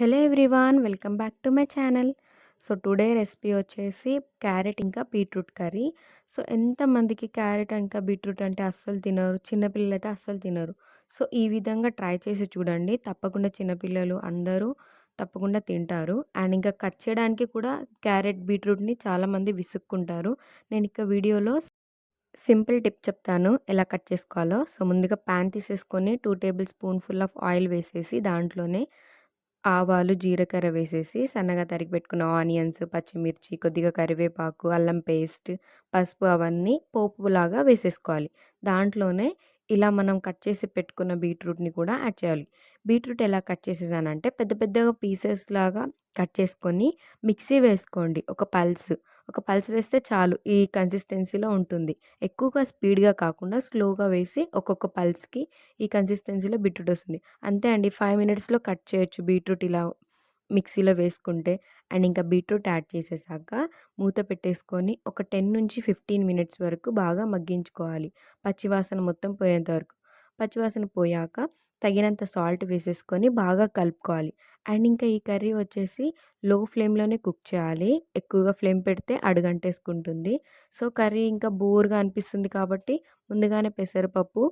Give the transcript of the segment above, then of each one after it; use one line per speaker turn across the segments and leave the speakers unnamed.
Hello everyone welcome back to my channel. So today recipe వచ్చేసి carrot ఇంకా beetroot curry. So ఎంతమందికి carrot ఇంకా beetroot అంటే అస్సలు తినరు చిన్నపిల్లలు అయితే అస్సలు తినరు. సో ఈ విధంగా ట్రై చేసి చూడండి. తప్పకుండా చిన్నపిల్లలు అందరూ తప్పకుండా తింటారు. అండ్ ఇంకా కట్ చేయడానికి కూడా క్యారెట్ బీట్రూట్ని చాలామంది విసుక్కుంటారు. నేను ఇంకా వీడియోలో సింపుల్ టిప్ చెప్తాను. ఎలా కట్ చేసుకోవాలో. సో ముందుగా ప్యాన్ తీసేసుకొని two tablespoon full of oil వేసేసి దాంట్లోనే ఆవాలు జీలకర్ర వేసేసి సన్నగా తరిగి పెట్టుకున్న ఆనియన్స్ పచ్చిమిర్చి కొద్దిగా కరివేపాకు అల్లం పేస్ట్ పసుపు అవన్నీ పోపులాగా వేసేసుకోవాలి. దాంట్లోనే ఇలా మనం కట్ చేసి పెట్టుకున్న బీట్రూట్ని కూడా యాడ్ చేయాలి. బీట్రూట్ ఎలా కట్ చేసేసానంటే పెద్ద పెద్దగా పీసెస్ లాగా కట్ చేసుకొని మిక్సీ వేసుకోండి. ఒక పల్స్ ఒక పల్స్ వేస్తే చాలు ఈ కన్సిస్టెన్సీలో ఉంటుంది. ఎక్కువగా స్పీడ్గా కాకుండా స్లోగా వేసి ఒక్కొక్క పల్స్కి ఈ కన్సిస్టెన్సీలో బీట్రూట్ వస్తుంది. అంతే అండి. ఫైవ్ మినిట్స్లో కట్ చేయొచ్చు బీట్రూట్ ఇలా మిక్సీలో వేసుకుంటే. అండ్ ఇంకా బీట్రూట్ యాడ్ చేసేసాక మూత పెట్టేసుకొని ఒక టెన్ నుంచి ఫిఫ్టీన్ మినిట్స్ వరకు బాగా మగ్గించుకోవాలి. పచ్చివాసన మొత్తం పోయేంత వరకు. పచ్చివాసన పోయాక తగినంత సాల్ట్ వేసేసుకొని బాగా కలుపుకోవాలి. అండ్ ఇంకా ఈ కర్రీ వచ్చేసి లో ఫ్లేమ్లోనే కుక్ చేయాలి. ఎక్కువగా ఫ్లేమ్ పెడితే అడుగంటేసుకుంటుంది. సో కర్రీ ఇంకా బోర్గా అనిపిస్తుంది కాబట్టి ముందుగానే పెసరపప్పు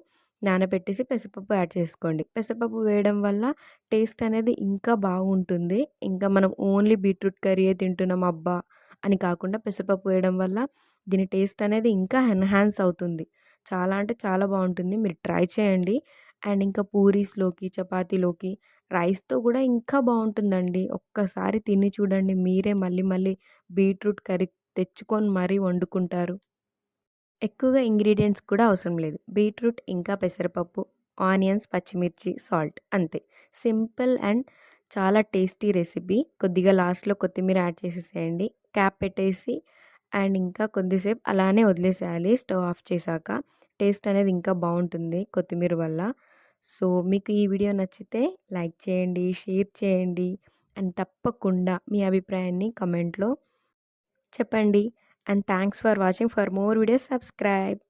నానబెట్టేసి పెసరపప్పు యాడ్ చేసుకోండి. పెసరపప్పు వేయడం వల్ల టేస్ట్ అనేది ఇంకా బాగుంటుంది. ఇంకా మనం ఓన్లీ బీట్రూట్ కర్రీయే తింటున్నాం అబ్బా! అని కాకుండా పెసరపప్పు వేయడం వల్ల దీని టేస్ట్ అనేది ఇంకా ఎన్హాన్స్ అవుతుంది. చాలా అంటే చాలా బాగుంటుంది. మీరు ట్రై చేయండి. అండ్ ఇంకా పూరీస్లోకి చపాతీలోకి రైస్తో కూడా ఇంకా బాగుంటుందండి. ఒక్కసారి తిని చూడండి. మీరే మళ్ళీ మళ్ళీ బీట్రూట్ కర్రీ తెచ్చుకొని మరీ వండుకుంటారు. ఎక్కువగా ఇంగ్రీడియంట్స్ కూడా అవసరం లేదు. బీట్రూట్ ఇంకా పెసరపప్పు ఆనియన్స్ పచ్చిమిర్చి సాల్ట్ అంతే. సింపుల్ అండ్ చాలా టేస్టీ రెసిపీ. కొద్దిగా లాస్ట్లో కొత్తిమీర యాడ్ చేసేసేయండి. క్యాప్ పెట్టేసి అండ్ ఇంకా కొద్దిసేపు అలానే వదిలేసేయాలి. స్టవ్ ఆఫ్ చేశాక. టేస్ట్ అనేది ఇంకా బాగుంటుంది కొత్తిమీర వల్ల. సో మీకు ఈ వీడియో నచ్చితే లైక్ చేయండి షేర్ చేయండి అండ్ తప్పకుండా మీ అభిప్రాయాన్ని కమెంట్లో చెప్పండి. And thanks for watching. For more videos subscribe.